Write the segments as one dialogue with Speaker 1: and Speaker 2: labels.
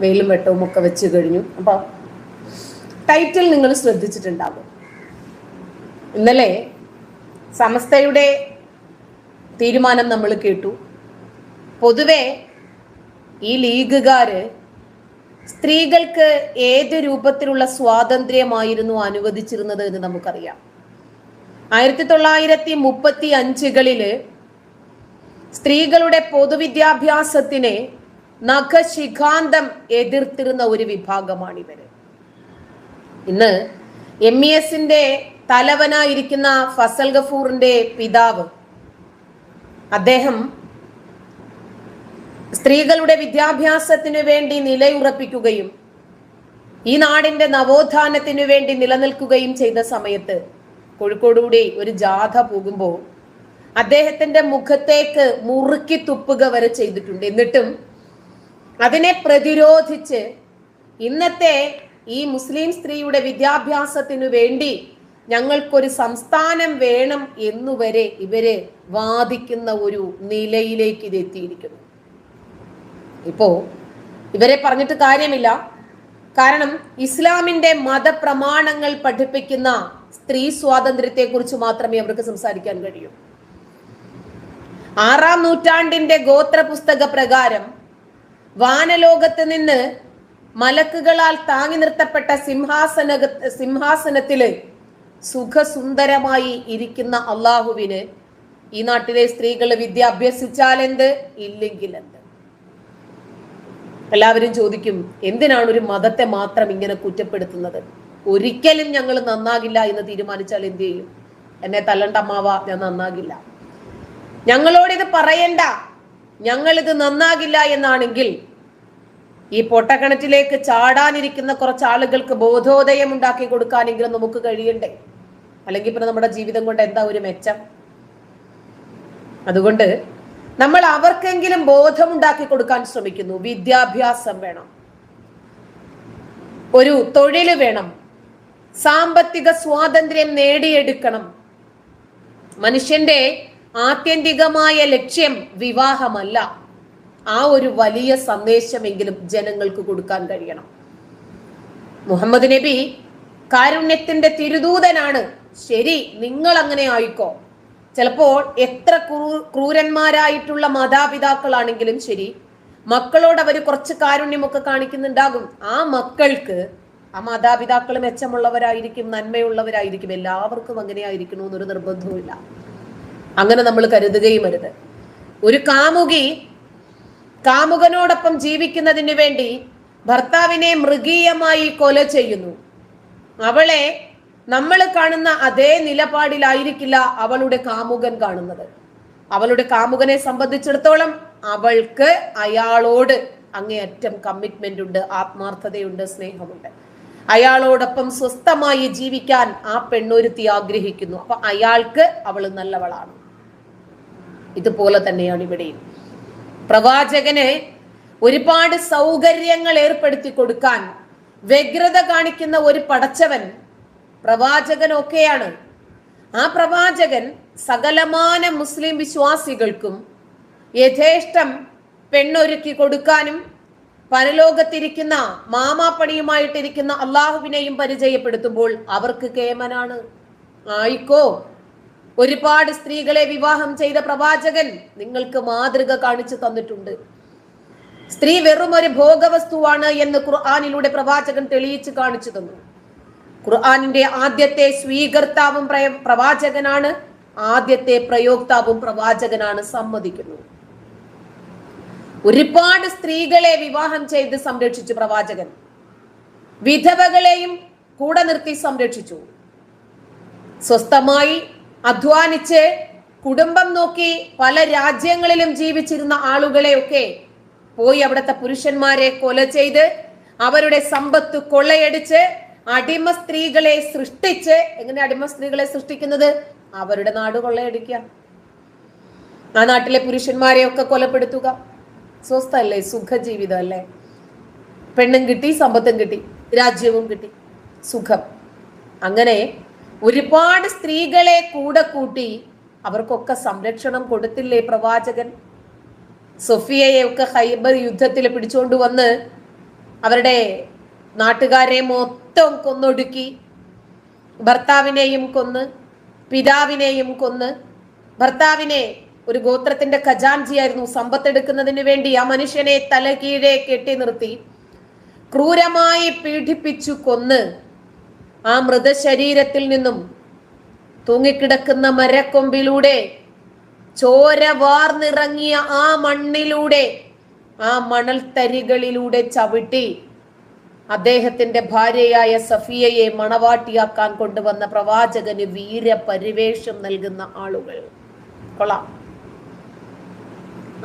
Speaker 1: വെയിലും വെട്ടവും ഒക്കെ വെച്ച് കഴിഞ്ഞു. അപ്പൊ ടൈറ്റിൽ നിങ്ങൾ ശ്രദ്ധിച്ചിട്ടുണ്ടാകും. ഇന്നലെ സമസ്തയുടെ തീരുമാനം നമ്മൾ കേട്ടു. പൊതുവെ ഈ ലീഗുകാര് സ്ത്രീകൾക്ക് ഏത് രൂപത്തിലുള്ള സ്വാതന്ത്ര്യമായിരുന്നു അനുവദിച്ചിരുന്നത് എന്ന് നമുക്കറിയാം. ആയിരത്തി തൊള്ളായിരത്തി മുപ്പത്തി അഞ്ചുകളിൽ സ്ത്രീകളുടെ പൊതുവിദ്യാഭ്യാസത്തിനെ നഖശിഖാന്തം എതിർത്തിരുന്ന ഒരു വിഭാഗമാണ് ഇവർ ഇന്ന് എം ഇ എസിന്റെ തലവനായിരിക്കുന്ന ഫസൽ ഗഫൂറിന്റെ പിതാവ് അദ്ദേഹം സ്ത്രീകളുടെ വിദ്യാഭ്യാസത്തിനു വേണ്ടി നിലയുറപ്പിക്കുകയും ഈ നാടിന്റെ നവോത്ഥാനത്തിനു വേണ്ടി നിലനിൽക്കുകയും ചെയ്ത സമയത്ത് കോഴിക്കോടുകൂടി ഒരു ജാഥ പോകുമ്പോൾ അദ്ദേഹത്തിന്റെ മുഖത്തേക്ക് മുറുക്കി തുപ്പുക വരെ ചെയ്തിട്ടുണ്ട്. എന്നിട്ടും അതിനെ പ്രതിരോധിച്ച് ഇന്നത്തെ ഈ മുസ്ലിം സ്ത്രീയുടെ വിദ്യാഭ്യാസത്തിനു വേണ്ടി ഞങ്ങൾക്കൊരു സംസ്ഥാനം വേണം എന്നുവരെ ഇവർ വാദിക്കുന്ന ഒരു നിലയിലേക്ക് ഇത് എത്തിയിരിക്കുന്നു. ഇപ്പോ ഇവരെ പറഞ്ഞിട്ട് കാര്യമില്ല. കാരണം ഇസ്ലാമിന്റെ മതപ്രമാണങ്ങൾ പഠിപ്പിക്കുന്ന സ്ത്രീ സ്വാതന്ത്ര്യത്തെ കുറിച്ച് മാത്രമേ അവർക്ക് സംസാരിക്കാൻ കഴിയൂ. ആറാം നൂറ്റാണ്ടിന്റെ ഗോത്ര പുസ്തക പ്രകാരം വാനലോകത്ത് നിന്ന് മലക്കുകളാൽ താങ്ങി നിർത്തപ്പെട്ട സിംഹാസന സിംഹാസനത്തിൽ സുഖസുന്ദരമായി ഇരിക്കുന്ന അള്ളാഹുവിന് ഈ നാട്ടിലെ സ്ത്രീകൾ വിദ്യ അഭ്യസിച്ചാൽ എന്ത് ഇല്ലെങ്കിൽ എന്ത് എല്ലാവരും ചോദിക്കും എന്തിനാണ് ഒരു മതത്തെ മാത്രം ഇങ്ങനെ കുറ്റപ്പെടുത്തുന്നത്? ഒരിക്കലും ഞങ്ങൾ നന്നാകില്ല എന്ന് തീരുമാനിച്ചാൽ എന്ത് ചെയ്യും? എന്നെ തല്ലണ്ട അമ്മാവ ഞാൻ നന്നാകില്ല. ഞങ്ങളോട് ഇത് പറയണ്ട. ഞങ്ങൾ ഇത് നന്നാകില്ല എന്നാണെങ്കിൽ ഈ പൊട്ടക്കിണറ്റിലേക്ക് ചാടാനിരിക്കുന്ന കുറച്ച് ആളുകൾക്ക് ബോധോദയം ഉണ്ടാക്കി കൊടുക്കാനെങ്കിലും നമുക്ക് കഴിയണ്ടേ? അല്ലെങ്കിൽ പിന്നെ നമ്മുടെ ജീവിതം കൊണ്ട് എന്താ ഒരു മെച്ചം? അതുകൊണ്ട് നമ്മൾ അവർക്കെങ്കിലും ബോധമുണ്ടാക്കി കൊടുക്കാൻ ശ്രമിക്കുന്നു. വിദ്യാഭ്യാസം വേണം. ഒരു തൊഴിൽ വേണം. സാമ്പത്തിക സ്വാതന്ത്ര്യം നേടിയെടുക്കണം. മനുഷ്യന്റെ ആത്യന്തികമായ ലക്ഷ്യം വിവാഹമല്ല. ആ ഒരു വലിയ സന്ദേശമെങ്കിലും ജനങ്ങൾക്ക് കൊടുക്കാൻ കഴിയണം. മുഹമ്മദ് നബി കാരുണ്യത്തിന്റെ തിരുദൂതനാണ്. ശരി നിങ്ങൾ അങ്ങനെ ആയിക്കോ. ചിലപ്പോൾ എത്ര ക്രൂ- ക്രൂരന്മാരായിട്ടുള്ള മാതാപിതാക്കളാണെങ്കിലും ശരി മക്കളോട് അവർ കുറച്ച് കാരുണ്യമൊക്കെ കാണിക്കുന്നുണ്ടാകും. ആ മക്കൾക്ക് ആ മാതാപിതാക്കൾ മെച്ചമുള്ളവരായിരിക്കും നന്മയുള്ളവരായിരിക്കും എല്ലാവർക്കും അങ്ങനെ ആയിരിക്കണമെന്നൊരു നിർബന്ധവും നിർബന്ധവുമില്ല. അങ്ങനെ നമ്മൾ കരുതുകയും അരുത്. ഒരു കാമുകി കാമുകനോടൊപ്പം ജീവിക്കുന്നതിന് വേണ്ടി ഭർത്താവിനെ മൃഗീയമായി കൊല ചെയ്യുന്നു. അവളെ നമ്മൾ കാണുന്ന അതേ നിലപാടിലായിരിക്കില്ല അവളുടെ കാമുകൻ കാണുന്നത്. അവളുടെ കാമുകനെ സംബന്ധിച്ചിടത്തോളം അവൾക്ക് അയാളോട് അങ്ങേയറ്റം കമ്മിറ്റ്മെന്റ് ഉണ്ട് ആത്മാർത്ഥതയുണ്ട് സ്നേഹമുണ്ട്. അയാളോടൊപ്പം സ്വസ്ഥമായി ജീവിക്കാൻ ആ പെണ്ണൊരുത്തി ആഗ്രഹിക്കുന്നു. അപ്പൊ അയാൾക്ക് അവൾ നല്ലവളാണ്. ഇതുപോലെ തന്നെയാണ് ഇവിടെയും. പ്രവാചകന് ഒരുപാട് സൗകര്യങ്ങൾ ഏർപ്പെടുത്തി കൊടുക്കാൻ വ്യഗ്രത കാണിക്കുന്ന ഒരു പടച്ചവൻ പ്രവാചകനൊക്കെയാണ്. ആ പ്രവാചകൻ സകലമാന മുസ്ലിം വിശ്വാസികൾക്കും യഥേഷ്ടം പെണ്ണൊരുക്കി കൊടുക്കാനും പരലോകത്തിരിക്കുന്ന മാമാപ്പണിയുമായിട്ടിരിക്കുന്ന അള്ളാഹുവിനെയും പരിചയപ്പെടുത്തുമ്പോൾ അവർക്ക് കേമനാണ്. ആയിക്കോ? ഒരുപാട് സ്ത്രീകളെ വിവാഹം ചെയ്ത പ്രവാചകൻ നിങ്ങൾക്ക് മാതൃക കാണിച്ചു തന്നിട്ടുണ്ട്. സ്ത്രീ വെറും ഒരു ഭോഗവസ്തുവാണ് എന്ന് ഖുർആാനിലൂടെ പ്രവാചകൻ തെളിയിച്ചു കാണിച്ചു തന്നു. ഖുർആാനിന്റെ ആദ്യത്തെ സ്വീകർത്താവും പ്രവാചകനാണ് ആദ്യത്തെ പ്രയോക്താവും പ്രവാചകനാണ് സമ്മതിക്കുന്നു ഒരുപാട് സ്ത്രീകളെ വിവാഹം ചെയ്ത് സംരക്ഷിച്ചു പ്രവാചകൻ. വിധവകളെയും കൂടെ നിർത്തി സംരക്ഷിച്ചു. സ്വസ്ഥമായി അധ്വാനിച്ച് കുടുംബം നോക്കി പല രാജ്യങ്ങളിലും ജീവിച്ചിരുന്ന ആളുകളെയൊക്കെ പോയി അവിടുത്തെ പുരുഷന്മാരെ കൊല ചെയ്ത് അവരുടെ സമ്പത്ത് കൊള്ളയടിച്ച് അടിമ സ്ത്രീകളെ സൃഷ്ടിച്ച് എങ്ങനെ അടിമ സ്ത്രീകളെ സൃഷ്ടിക്കുന്നത്? അവരുടെ നാട് കൊള്ളയടിക്കുക. ആ നാട്ടിലെ പുരുഷന്മാരെയൊക്കെ കൊലപ്പെടുത്തുക. സ്വസ്ഥല്ലേ? സുഖജീവിതം അല്ലേ? പെണ്ണും കിട്ടി സമ്പത്തും കിട്ടി രാജ്യവും കിട്ടി സുഖം. അങ്ങനെ ഒരുപാട് സ്ത്രീകളെ കൂടെ കൂട്ടി അവർക്കൊക്കെ സംരക്ഷണം കൊടുത്തില്ലേ പ്രവാചകൻ? സൊഫിയയെ ഒക്കെ ഹൈബർ യുദ്ധത്തിൽ പിടിച്ചുകൊണ്ട് വന്ന് അവരുടെ നാട്ടുകാരെ മൊത്തം കൊന്നൊടുക്കി ഭർത്താവിനെയും കൊന്ന് പിതാവിനെയും കൊന്ന്. ഭർത്താവിനെ ഒരു ഗോത്രത്തിന്റെ ഖജാൻജിയായിരുന്നു സമ്പത്തെടുക്കുന്നതിന് വേണ്ടി ആ മനുഷ്യനെ തലകീഴെ കെട്ടി നിർത്തി ക്രൂരമായി പീഡിപ്പിച്ചു കൊന്ന്. ആ മൃതശരീരത്തിൽ നിന്നും തൂങ്ങിക്കിടക്കുന്ന മരക്കൊമ്പിലൂടെ ചോര വാർന്നിറങ്ങിയ ആ മണ്ണിലൂടെ ആ മണൽത്തരികളിലൂടെ ചവിട്ടി അദ്ദേഹത്തിന്റെ ഭാര്യയായ സഫിയയെ മണവാട്ടിയാക്കാൻ കൊണ്ടുവന്ന പ്രവാചകന് വീരപരിവേഷം നൽകുന്ന ആളുകൾ. കൊള്ളാം.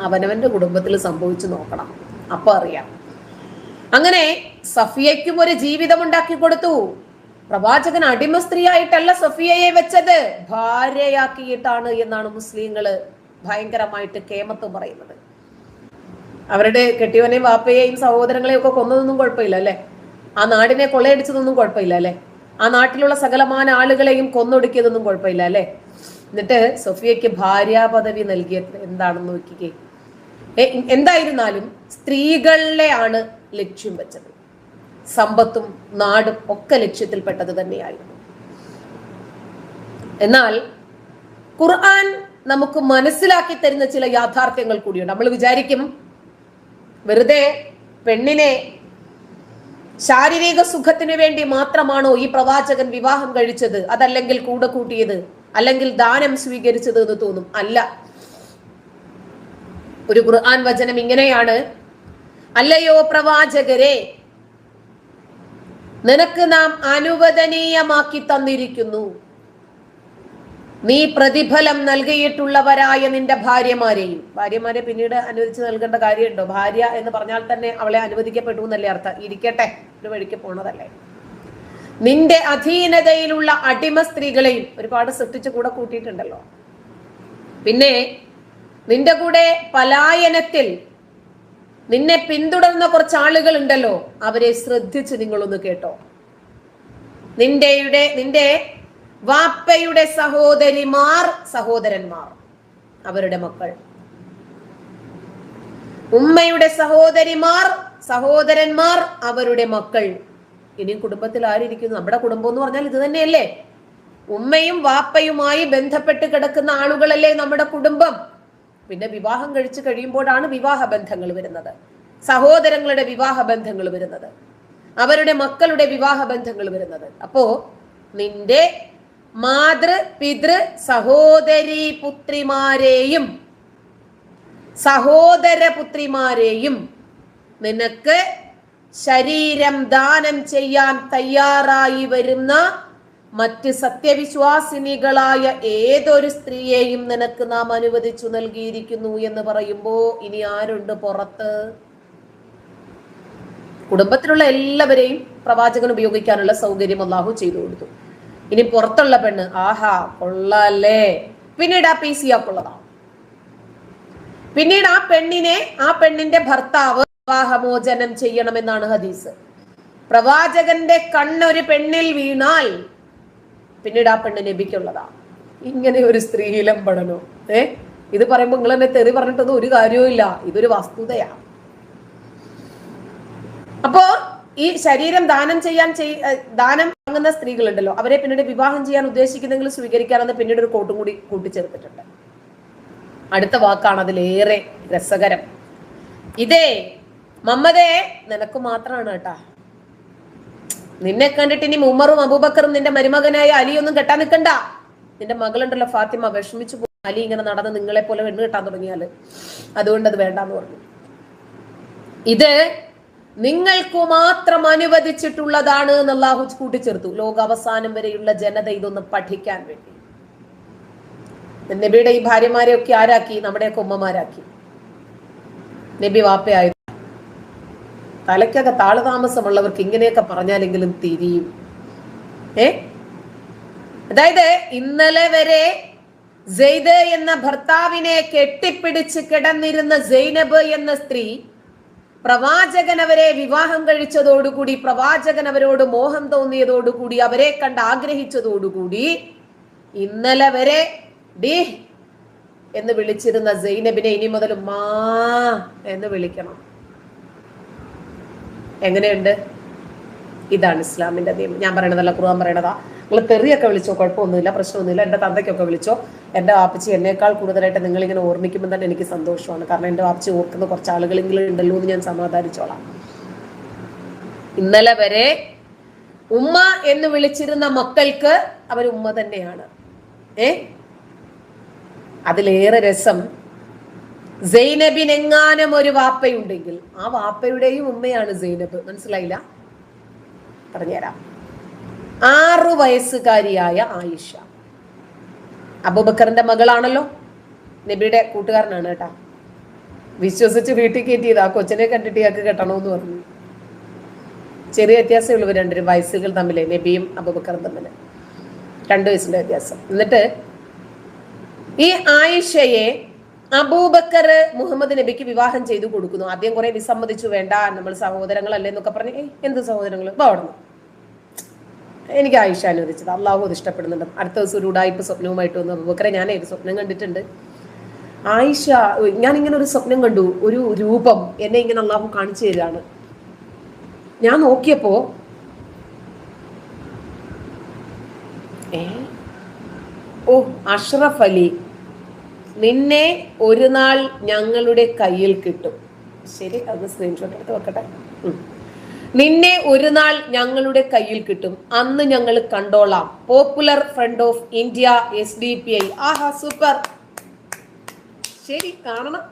Speaker 1: അവനവന്റെ കുടുംബത്തിൽ സംഭവിച്ചു നോക്കണം. അപ്പൊ അറിയാം. അങ്ങനെ സഫിയയ്ക്കും ഒരു ജീവിതം ഉണ്ടാക്കി കൊടുത്തു. പ്രവാചകൻ അടിമ സ്ത്രീയായിട്ടല്ല സഫിയയെ വെച്ചത്. ഭാര്യയാക്കിയിട്ടാണ് എന്നാണ് മുസ്ലിങ്ങൾ ഭയങ്കരമായിട്ട് കേമത്ത് പറയുന്നത്. അവരുടെ കെട്ടിയവനെയും വാപ്പയെയും സഹോദരങ്ങളെയും ഒക്കെ കൊന്നതൊന്നും കുഴപ്പമില്ല അല്ലെ? ആ നാടിനെ കൊള്ളയടിച്ചതൊന്നും കുഴപ്പമില്ല അല്ലെ? ആ നാട്ടിലുള്ള സകലമാന ആളുകളെയും കൊന്നൊടുക്കിയതൊന്നും കുഴപ്പമില്ല അല്ലെ? എന്നിട്ട് സൊഫിയയ്ക്ക് ഭാര്യാ പദവി നൽകിയത് എന്താണെന്ന് നോക്കിക്കേ. എന്തായിരുന്നാലും സ്ത്രീകളിലെ ആണ് ലക്ഷ്യം വെച്ചത്. സമ്പത്തും നാടും ഒക്കെ ലക്ഷ്യത്തിൽപ്പെട്ടത് തന്നെയായിരുന്നു. എന്നാൽ ഖുർആൻ നമുക്ക് മനസ്സിലാക്കി തരുന്ന ചില യാഥാർത്ഥ്യങ്ങൾ കൂടിയുണ്ട്. നമ്മൾ വിചാരിക്കും വെറുതെ പെണ്ണിനെ ശാരീരിക സുഖത്തിന് വേണ്ടി മാത്രമാണോ ഈ പ്രവാചകൻ വിവാഹം കഴിച്ചത്? അതല്ലെങ്കിൽ കൂടെ കൂട്ടിയത്? അല്ലെങ്കിൽ ദാനം സ്വീകരിച്ചത് എന്ന് തോന്നും? അല്ല. ഒരു ഖുർആൻ വചനം ഇങ്ങനെയാണ്. അല്ലയോ പ്രവാചകരെ നിനക്ക് നാം അനുവദനീയമാക്കി തന്നിരിക്കുന്നു. നീ പ്രതിഫലം നൽകിയിട്ടുള്ളവരായ നിന്റെ ഭാര്യമാരെയും. ഭാര്യമാരെ പിന്നീട് അനുവദിച്ച് നൽകേണ്ട കാര്യമുണ്ടോ? ഭാര്യ എന്ന് പറഞ്ഞാൽ തന്നെ അവളെ അനുവദിക്കപ്പെട്ടു എന്നല്ലേ അർത്ഥം. ഇരിക്കട്ടെ ഒരു വഴിക്ക് പോണതല്ലേ. നിന്റെ അധീനതയിലുള്ള അടിമ സ്ത്രീകളെയും ഒരുപാട് സൃഷ്ടിച്ച് കൂടെ കൂട്ടിയിട്ടുണ്ടല്ലോ. പിന്നെ നിന്റെ കൂടെ പലായനത്തിൽ നിന്നെ പിന്തുടർന്ന കുറച്ച് ആളുകൾ ഉണ്ടല്ലോ അവരെ ശ്രദ്ധിച്ച് നിങ്ങളൊന്ന് കേട്ടോ. നിന്റെയുടെ നിന്റെ വാപ്പയുടെ സഹോദരിമാർ സഹോദരന്മാർ അവരുടെ മക്കൾ. ഉമ്മയുടെ സഹോദരിമാർ സഹോദരന്മാർ അവരുടെ മക്കൾ. ഇനി കുടുംബത്തിൽ ആരിയിരിക്കുന്നു നമ്മുടെ കുടുംബം എന്ന് പറഞ്ഞാൽ ഇത് തന്നെയല്ലേ? ഉമ്മയും വാപ്പയുമായി ബന്ധപ്പെട്ട് കിടക്കുന്ന ആളുകളല്ലേ നമ്മുടെ കുടുംബം? പിന്നെ വിവാഹം കഴിച്ചു കഴിയുമ്പോഴാണ് വിവാഹ ബന്ധങ്ങൾ വരുന്നത്. സഹോദരങ്ങളുടെ വിവാഹ ബന്ധങ്ങൾ വരുന്നത്. അവരുടെ മക്കളുടെ വിവാഹ ബന്ധങ്ങൾ വരുന്നത്. അപ്പോ നിന്റെ മാതൃ പിതൃ സഹോദരി പുത്രിമാരെയും സഹോദര പുത്രിമാരെയും നിനക്ക് ശരീരം ദാനം ചെയ്യാൻ തയ്യാറായി വരുന്ന മറ്റ് സത്യവിശ്വാസിനികളായ ഏതൊരു സ്ത്രീയെയും നിനക്ക് നാം അനുവദിച്ചു നൽകിയിരിക്കുന്നു എന്ന് പറയുമ്പോ ഇനി ആരുണ്ട് പുറത്ത്? കുടുംബത്തിലുള്ള എല്ലാവരെയും പ്രവാചകൻ ഉപയോഗിക്കാനുള്ള സൗകര്യം അള്ളാഹു ചെയ്തു കൊടുത്തു. ഇനി പുറത്തുള്ള പെണ്ണ് ആഹാ കൊള്ളല്ലേ? പിന്നീട് ആ പി സി ആക്കുള്ളതാ പിന്നീട് ആ പെണ്ണിനെ ആ പെണ്ണിന്റെ ഭർത്താവ് വിവാഹമോചനം ചെയ്യണമെന്നാണ് ഹദീസ്. പ്രവാചകന്റെ കണ്ണൊരു പെണ്ണിൽ വീണാൽ പിന്നീട് ആ പെണ്ണ് ലഭിക്കുള്ളതാ. ഇങ്ങനെ ഒരു സ്ത്രീലം പഠനോ ഏ? ഇത് പറയുമ്പോൾ നിങ്ങൾ എന്നെ തെറി പറഞ്ഞിട്ടത് ഒരു കാര്യവും ഇല്ല. ഇതൊരു വസ്തുതയാണ് അപ്പോ ഈ ശരീരം ദാനം ചെയ്യാൻ ചെയ്- ദാനം വാങ്ങുന്ന സ്ത്രീകളുണ്ടല്ലോ. അവരെ പിന്നീട് വിവാഹം ചെയ്യാൻ ഉദ്ദേശിക്കുന്നെങ്കിൽ സ്വീകരിക്കാനെന്ന് പിന്നീട് ഒരു കോട്ടും കൂടി കൂട്ടിച്ചേർത്തിട്ടുണ്ട്. അടുത്ത വാക്കാണ് അതിലേറെ രസകരം. ഇതേ മമ്മതേ നിനക്ക് മാത്രമാണ് കേട്ടാ. നിന്നെ കണ്ടിട്ട് ഇനി ഉമറും അബൂബക്കറും നിന്റെ മരുമകനായ അലിയൊന്നും കെട്ടാൻ നിൽക്കണ്ട നിന്റെ മകളുണ്ടല്ലോ ഫാത്തിമ വിഷമിച്ചു പോകും അലി ഇങ്ങനെ നടന്ന് നിങ്ങളെ പോലെ പെണ്ണ് കെട്ടാൻ തുടങ്ങിയാൽ. അതുകൊണ്ട് അത് വേണ്ടാന്ന് പറഞ്ഞു. ഇത് നിങ്ങൾക്കു മാത്രം അനുവദിച്ചിട്ടുള്ളതാണ് എന്ന് അള്ളാഹു കൂട്ടിച്ചേർത്തു. ലോക അവസാനം വരെയുള്ള ജനത ഇതൊന്ന് പഠിക്കാൻ വേണ്ടി. നബിയുടെ ഈ ഭാര്യമാരെയൊക്കെ ആരാക്കി? നമ്മുടെയൊക്കെ ഉമ്മമാരാക്കി. നബി തലയ്ക്കൊക്കെ താളതാമസമുള്ളവർക്ക് ഇങ്ങനെയൊക്കെ പറഞ്ഞാലെങ്കിലും തിരിയും. ഏ? അതായത് ഇന്നലെ വരെ ജെയ്ദ് എന്ന ഭർത്താവിനെ കെട്ടിപ്പിടിച്ച് കിടന്നിരുന്ന സൈനബ് എന്ന സ്ത്രീ പ്രവാചകൻ അവരെ വിവാഹം കഴിച്ചതോടുകൂടി പ്രവാചകൻ അവരോട് മോഹം തോന്നിയതോടുകൂടി അവരെ കണ്ട് ആഗ്രഹിച്ചതോടുകൂടി ഇന്നലെ വരെ ഡി എന്ന് വിളിച്ചിരുന്ന സൈനബിനെ ഇനി മുതൽ മാ എന്ന് വിളിക്കണം. എങ്ങനെയുണ്ട്? ഇതാണ് ഇസ്ലാമിന്റെ നിയമം. ഞാൻ പറയണതല്ല ഖുർആൻ പറയണതാ. നിങ്ങൾ തെറിയൊക്കെ വിളിച്ചോ? കുഴപ്പമൊന്നുമില്ല പ്രശ്നമൊന്നുമില്ല. എന്റെ തന്തയ്ക്കൊക്കെ വിളിച്ചോ? എന്റെ വാപ്പച്ചി എന്നേക്കാൾ കൂടുതലായിട്ട് നിങ്ങളിങ്ങനെ ഓർമ്മിക്കുമ്പോൾ തന്നെ എനിക്ക് സന്തോഷമാണ്. കാരണം എന്റെ വാപ്പച്ചി ഓർക്കുന്ന കുറച്ച് ആളുകളെങ്കിലും ഉണ്ടല്ലോ എന്ന് ഞാൻ സമാധാനിച്ചോളാം. ഇന്നലെ വരെ ഉമ്മ എന്ന് വിളിച്ചിരുന്ന മക്കൾക്ക് അവർ ഉമ്മ തന്നെയാണ്. ഏ? അതിലേറെ രസം സൈനബിനെങ്ങാനും ഒരു വാപ്പയുണ്ടെങ്കിൽ ആ വാപ്പയുടെയും ഉമ്മയാണ് സൈനബ്. മനസ്സിലായില്ല? പറഞ്ഞുതരാം. ആറു വയസ്സുകാരിയായ ആയിഷ. അബൂബക്കറിന്റെ മകളാണല്ലോ? നബിയുടെ കൂട്ടുകാരനാണ് കേട്ടാ. വിശ്വസിച്ച് വീട്ടിൽ കയറ്റിയത്. ആ കൊച്ചിനെ കണ്ടിട്ട് ഇയാൾക്ക് കെട്ടണമെന്ന് പറഞ്ഞു. ചെറിയ വ്യത്യാസമേ ഉള്ളൂ ഇവർ രണ്ടുപേരും. വയസ്സുകൾ തമ്മിൽ നബിയും അബൂബക്കറും തമ്മിൽ രണ്ട് വയസ്സിന്റെ വ്യത്യാസം. എന്നിട്ട് ഈ ആയിഷയെ അബൂബക്കർ മുഹമ്മദ് നബിക്ക് വിവാഹം ചെയ്തു കൊടുക്കുന്നു. ആദ്യം കുറെ വിസമ്മതിച്ചു വേണ്ട നമ്മൾ സഹോദരങ്ങളല്ലേ എന്നൊക്കെ പറഞ്ഞ് എന്ത് സഹോദരങ്ങൾ പാടുന്നു എനിക്ക് ആയിഷ അനുവദിച്ചത്. അള്ളാഹു ഇഷ്ടപ്പെടുന്നുണ്ട്. അടുത്ത ദിവസം ഒരു ഉടായ്പ സ്വപ്നവുമായിട്ട് വന്നു. അബൂബക്കറെ ഞാൻ ഏത് സ്വപ്നം കണ്ടിട്ടുണ്ട്? ആയിഷ ഞാൻ ഇങ്ങനെ ഒരു സ്വപ്നം കണ്ടു. ഒരു രൂപം എന്നെ ഇങ്ങനെ അള്ളാഹു കാണിച്ചു തരികയാണ്. ഞാൻ നോക്കിയപ്പോ ഏ? ഓ അഷ്റഫ് അലി. നിന്നെ ഒരു നാൾ ഞങ്ങളുടെ കയ്യിൽ കിട്ടും. ശരി അത് സ്ക്രീൻഷോട്ട് എടുത്ത് വെക്കട്ടെ. നിന്നെ ഒരു നാൾ ഞങ്ങളുടെ കയ്യിൽ കിട്ടും. അന്ന് ഞങ്ങൾ കണ്ടോളാം. Popular Front of India S D P I Aaha super ശരി കാണണം.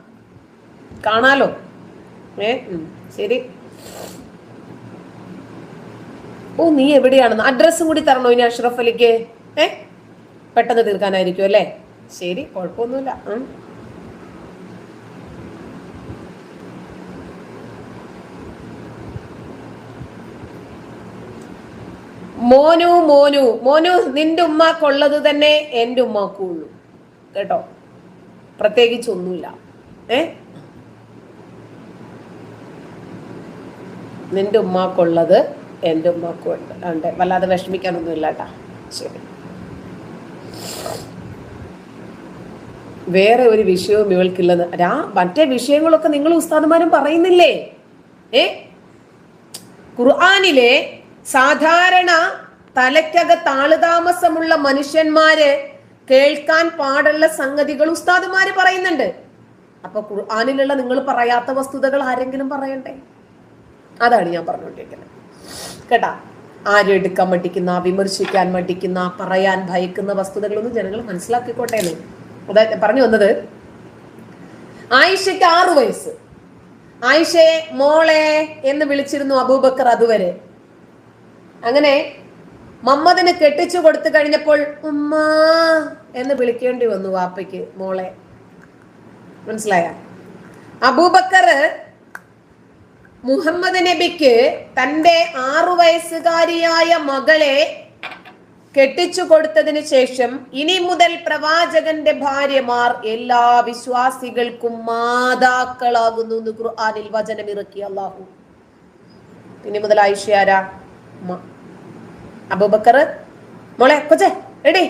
Speaker 1: കാണാലോ? ഏ ശരി. ഓ നീ എവിടെയാണെന്ന്? അഡ്രസ്സും കൂടി തരണോ ഇനി അഷ്റഫ് അലിക്ക്? ഏ പെട്ടെന്ന് തീർക്കാനായിരിക്കും അല്ലേ? ശരി കുഴപ്പമൊന്നുമില്ല. മോനു മോനു മോനു നിന്റെ ഉമ്മാക്കുള്ളത് തന്നെ എന്റെ ഉമ്മാക്കും ഉള്ളൂ. കേട്ടോ? പ്രത്യേകിച്ചൊന്നുമില്ല ഏ? നിന്റെ ഉമ്മാക്കുള്ളത് എന്റെ ഉമ്മാക്കും ഉണ്ട്. ഉണ്ട് വല്ലാതെ വിഷമിക്കാനൊന്നുമില്ല കേട്ടാ. ശരി. വേറെ ഒരു വിഷയവും ഇവൾക്കില്ലെന്ന്. രാ മറ്റേ വിഷയങ്ങളൊക്കെ നിങ്ങൾ ഉസ്താദുമാരും പറയുന്നില്ലേ? ഏ? ഖുർആാനിലെ സാധാരണ തലയ്ക്കകത്ത് ആളുതാമസമുള്ള മനുഷ്യന്മാര് കേൾക്കാൻ പാടുള്ള സംഗതികൾ ഉസ്താദുമാര് പറയുന്നുണ്ട്. അപ്പൊ ഖുർആാനിലുള്ള നിങ്ങൾ പറയാത്ത വസ്തുതകൾ ആരെങ്കിലും പറയണ്ടേ? അതാണ് ഞാൻ പറഞ്ഞുകൊണ്ടിരിക്കുന്നത്. കേട്ടാ? ആരും എടുക്കാൻ മടിക്കുന്ന വിമർശിക്കാൻ മടിക്കുന്ന പറയാൻ ഭയക്കുന്ന വസ്തുതകളൊന്നും ജനങ്ങൾ മനസ്സിലാക്കിക്കോട്ടെ എന്ന്. അതായത് പറഞ്ഞു വന്നത്. ആയിഷയ്ക്ക് ആറു വയസ്സ്. ആയിഷയെ മോളെ എന്ന് വിളിച്ചിരുന്നു അബൂബക്കർ അതുവരെ. അങ്ങനെ മമ്മദിന് കെട്ടിച്ചു കൊടുത്തു കഴിഞ്ഞപ്പോൾ ഉമ്മ എന്ന് വിളിക്കേണ്ടി വന്നു വാപ്പയ്ക്ക് മോളെ. മനസ്സിലായ? അബൂബക്കർ മുഹമ്മദ് നബിക്ക് തന്റെ ആറു വയസ്സുകാരിയായ മകളെ കെട്ടിച്ചു കൊടുത്തതിന് ശേഷം ഇനി മുതൽ പ്രവാചകന്റെ ഭാര്യമാർ എല്ലാ വിശ്വാസികൾക്കും മാതാക്കളാകുന്നു എന്ന് ഖുർആനിൽ വചനം ഇറക്കി അള്ളാഹു ഇനി മുതൽ ആയിഷയാരാ അബൂബക്കർ. മോളെ കൊച്ചെ എടി.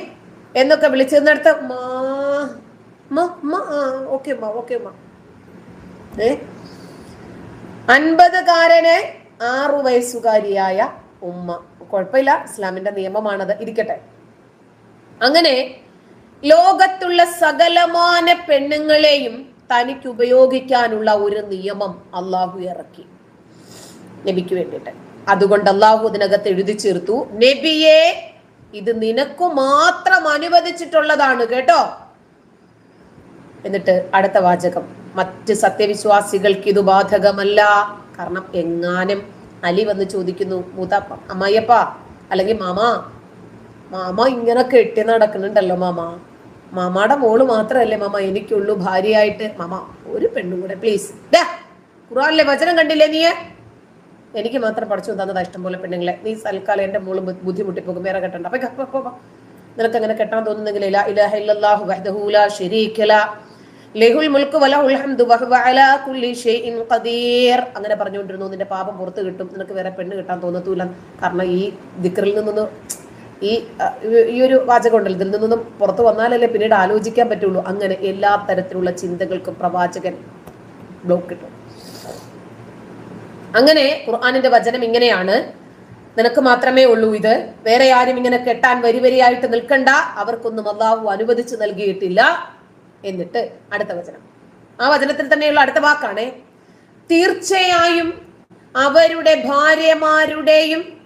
Speaker 1: എന്നൊക്കെ വിളിച്ചിരുന്നിടത്ത് ഓക്കെ ഓക്കെ ഏ? അൻപതുകാരന് ആറു വയസ്സുകാരിയായ ഉമ്മ. കുഴപ്പമില്ല. ഇസ്ലാമിന്റെ നിയമമാണത്. ഇരിക്കട്ടെ. അങ്ങനെ ലോകത്തുള്ള സകലമാന പെണ്ണുങ്ങളെയും തനിക്ക് ഉപയോഗിക്കാനുള്ള ഒരു നിയമം അള്ളാഹു ഇറക്കി. നബിക്ക് വേണ്ടിട്ട് അതുകൊണ്ട് അള്ളാഹു അതിനകത്ത് എഴുതി ചേർത്തു. നബിയെ ഇത് നിനക്കു മാത്രം അനുവദിച്ചിട്ടുള്ളതാണ് കേട്ടോ. എന്നിട്ട് അടുത്ത വാചകം. മറ്റ് സത്യവിശ്വാസികൾക്ക് ഇത് ബാധകമല്ല. കാരണം എങ്ങാനും അലി വന്ന് ചോദിക്കുന്നു മൂത്താപ്പ അമ്മായിയപ്പ അല്ലെങ്കിൽ മാമ മാമ ഇങ്ങനെ കെട്ടി നടക്കുന്നുണ്ടല്ലോ മാമ. മാമാടെ മോൾ മാത്രമല്ലേ മാമ എനിക്കുള്ളൂ ഭാര്യയായിട്ട്. മാമ ഒരു പെണ്ണും കൂടെ പ്ലീസ് ഖുറാനിലെ വചനം കണ്ടില്ലേ നീ എനിക്ക് മാത്രം പഠിച്ചു തന്നതാ ഇഷ്ടം പോലെ പെണ്ണുങ്ങളെ. നീ സൽക്കാലം എന്റെ മോൾ ബുദ്ധിമുട്ടി പോകും വേറെ കെട്ടണ്ട. അപ്പൊ നിനക്ക് അങ്ങനെ കെട്ടാൻ തോന്നുന്നെങ്കിൽ ഇലാഹ ഇല്ലല്ലാഹു വഹ്ദഹു ല ഹംദു ഖദീർ. അങ്ങനെ പറഞ്ഞുകൊണ്ടിരുന്നു നിന്റെ പാപം പുറത്ത് കിട്ടും. നിനക്ക് വേറെ പെണ്ണ് കിട്ടാൻ തോന്നത്തൂല. കാരണം ഈ ദിക്റിൽ നിന്നൊന്ന് ഈ ഈ ഒരു വാചകം ഉണ്ടല്ലോ ഇതിൽ നിന്നൊന്നും പുറത്തു വന്നാലല്ലേ പിന്നീട് ആലോചിക്കാൻ പറ്റുള്ളൂ. അങ്ങനെ എല്ലാ തരത്തിലുള്ള ചിന്തകൾക്കും പ്രവാചകൻ ബ്ലോക്ക് കിട്ടും അങ്ങനെ ഖുർആാനിന്റെ വചനം ഇങ്ങനെയാണ്. നിനക്ക് മാത്രമേ ഉള്ളൂ ഇത്. വേറെ ആരും ഇങ്ങനെ കെട്ടാൻ വരിവരിയായിട്ട് നിൽക്കണ്ട. അവർക്കൊന്നും അള്ളാഹു അനുവദിച്ചു നൽകിയിട്ടില്ല. എന്നിട്ട് അടുത്ത വചനം. ആ വചനത്തിൽ തന്നെയുള്ള അടുത്ത വാക്കാണ് തീർച്ചയായും അവരുടെ ഭാര്യമാരുടെയും